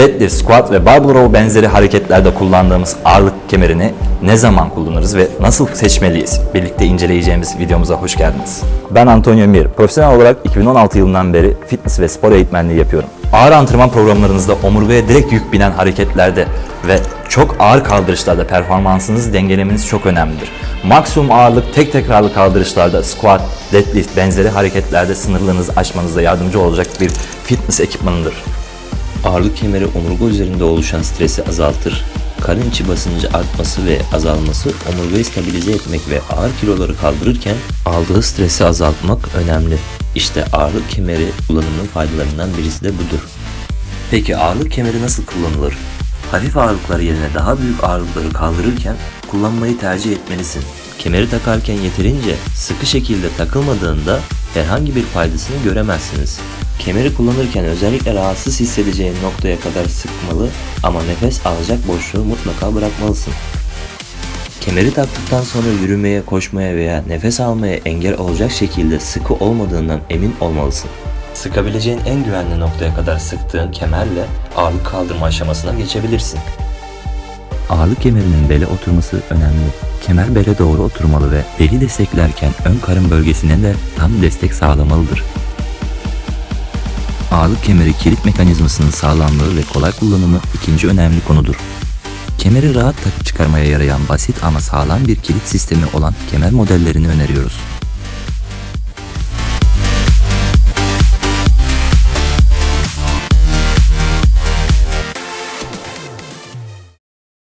deadlift, squat ve barbell row benzeri hareketlerde kullandığımız ağırlık kemerini ne zaman kullanırız ve nasıl seçmeliyiz? Birlikte inceleyeceğimiz videomuza hoş geldiniz. Ben Antonio Mir. Profesyonel olarak 2016 yılından beri fitness ve spor eğitmenliği yapıyorum. Ağır antrenman programlarınızda omurgaya direkt yük binen hareketlerde ve çok ağır kaldırışlarda performansınızı dengelemeniz çok önemlidir. Maksimum ağırlık tek tekrarlı kaldırışlarda squat, deadlift benzeri hareketlerde sınırlarınızı aşmanıza yardımcı olacak bir fitness ekipmanıdır. Ağırlık kemeri omurga üzerinde oluşan stresi azaltır. Karın içi basıncı artması ve azalması omurgayı stabilize etmek ve ağır kiloları kaldırırken aldığı stresi azaltmak önemli. İşte ağırlık kemeri kullanımının faydalarından birisi de budur. Peki ağırlık kemeri nasıl kullanılır? Hafif ağırlıklar yerine daha büyük ağırlıkları kaldırırken kullanmayı tercih etmelisin. Kemeri takarken yeterince sıkı şekilde takılmadığında herhangi bir faydasını göremezsiniz. Kemeri kullanırken özellikle rahatsız hissedeceğin noktaya kadar sıkmalı ama nefes alacak boşluğu mutlaka bırakmalısın. Kemeri taktıktan sonra yürümeye, koşmaya veya nefes almaya engel olacak şekilde sıkı olmadığından emin olmalısın. Sıkabileceğin en güvenli noktaya kadar sıktığın kemerle ağırlık kaldırma aşamasına geçebilirsin. Ağırlık kemerinin bele oturması önemli. Kemer bele doğru oturmalı ve beli desteklerken ön karın bölgesine de tam destek sağlamalıdır. Ağırlık kemeri kilit mekanizmasının sağlamlığı ve kolay kullanımı ikinci önemli konudur. Kemeri rahat takıp çıkarmaya yarayan basit ama sağlam bir kilit sistemi olan kemer modellerini öneriyoruz.